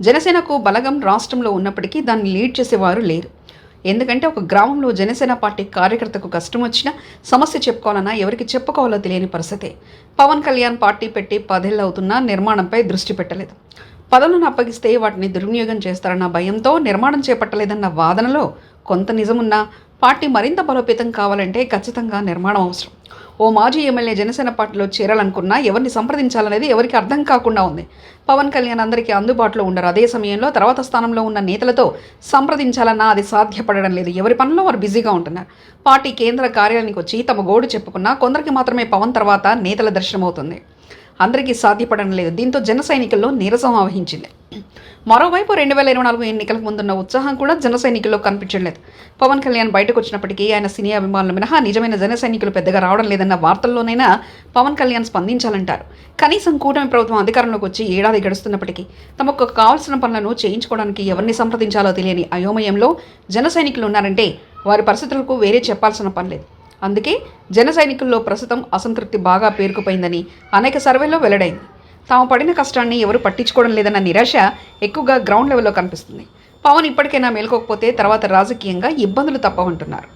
జనసేనకు బలగం రాష్ట్రంలో ఉన్నప్పటికీ దాన్ని లీడ్ చేసేవారు లేరు. ఎందుకంటే ఒక గ్రామంలో జనసేన పార్టీ కార్యకర్తకు కష్టం వచ్చినా సమస్య చెప్పుకోవాలన్నా ఎవరికి చెప్పుకోవాలో తెలియని పరిస్థితి పవన్ కళ్యాణ్ పార్టీ పెట్టి పదేళ్ళు అవుతున్నా నిర్మాణంపై దృష్టి పెట్టలేదు. పదవులను అప్పగిస్తే వాటిని దుర్వినియోగం చేస్తారన్న భయంతో నిర్మాణం చేపట్టలేదన్న వాదనలో కొంత నిజమున్నా పార్టీ మరింత బలోపేతం కావాలంటే ఖచ్చితంగా నిర్మాణం అవసరం. ఓ మాజీ ఎమ్మెల్యే జనసేన పార్టీలో చేరాలనుకున్నా ఎవరిని సంప్రదించాలనేది ఎవరికి అర్థం కాకుండా ఉంది. పవన్ కళ్యాణ్ అందరికీ అందుబాటులో ఉండరు. అదే సమయంలో తర్వాత స్థానంలో ఉన్న నేతలతో సంప్రదించాలన్నా అది సాధ్యపడడం లేదు. ఎవరి పనిలో వారు బిజీగా ఉంటున్నారు. పార్టీ కేంద్ర కార్యాలయానికి వచ్చి తమ గోడు చెప్పుకున్నా కొందరికి మాత్రమే పవన్ తర్వాత నేతల దర్శనమవుతుంది. అందరికీ సాధ్యపడడం లేదు. దీంతో జన సైనికుల్లో నీరసం ఆవహించింది. మరోవైపు రెండు వేల ఇరవై నాలుగు ఎన్నికలకు ముందున్న ఉత్సాహం కూడా జన సైనికుల్లో కనిపించలేదు పవన్ కళ్యాణ్ బయటకు వచ్చినప్పటికీ ఆయన సినీ అభిమానులు మినహా నిజమైన జన సైనికులు పెద్దగా రావడం లేదన్న వార్తల్లోనైనా పవన్ కళ్యాణ్ స్పందించాలంటారు. కనీసం కూటమి ప్రభుత్వం అధికారంలోకి వచ్చి ఏడాది గడుస్తున్నప్పటికీ తమకు కావాల్సిన పనులను చేయించుకోవడానికి ఎవరిని సంప్రదించాలో తెలియని అయోమయంలో జన సైనికులు ఉన్నారంటే వారి పరిస్థితులకు వేరే చెప్పాల్సిన పని లేదు. అందుకే జన సైనికుల్లో ప్రస్తుతం అసంతృప్తి బాగా పేరుకుపోయిందని అనేక సర్వేల్లో వెల్లడైంది. తాము పడిన కష్టాన్ని ఎవరు పట్టించుకోవడం లేదన్న నిరాశ ఎక్కువగా గ్రౌండ్ లెవెల్లో కనిపిస్తుంది. పవన్ ఇప్పటికైనా మేల్కోకపోతే తర్వాత రాజకీయంగా ఇబ్బందులు తప్పవంటున్నారు.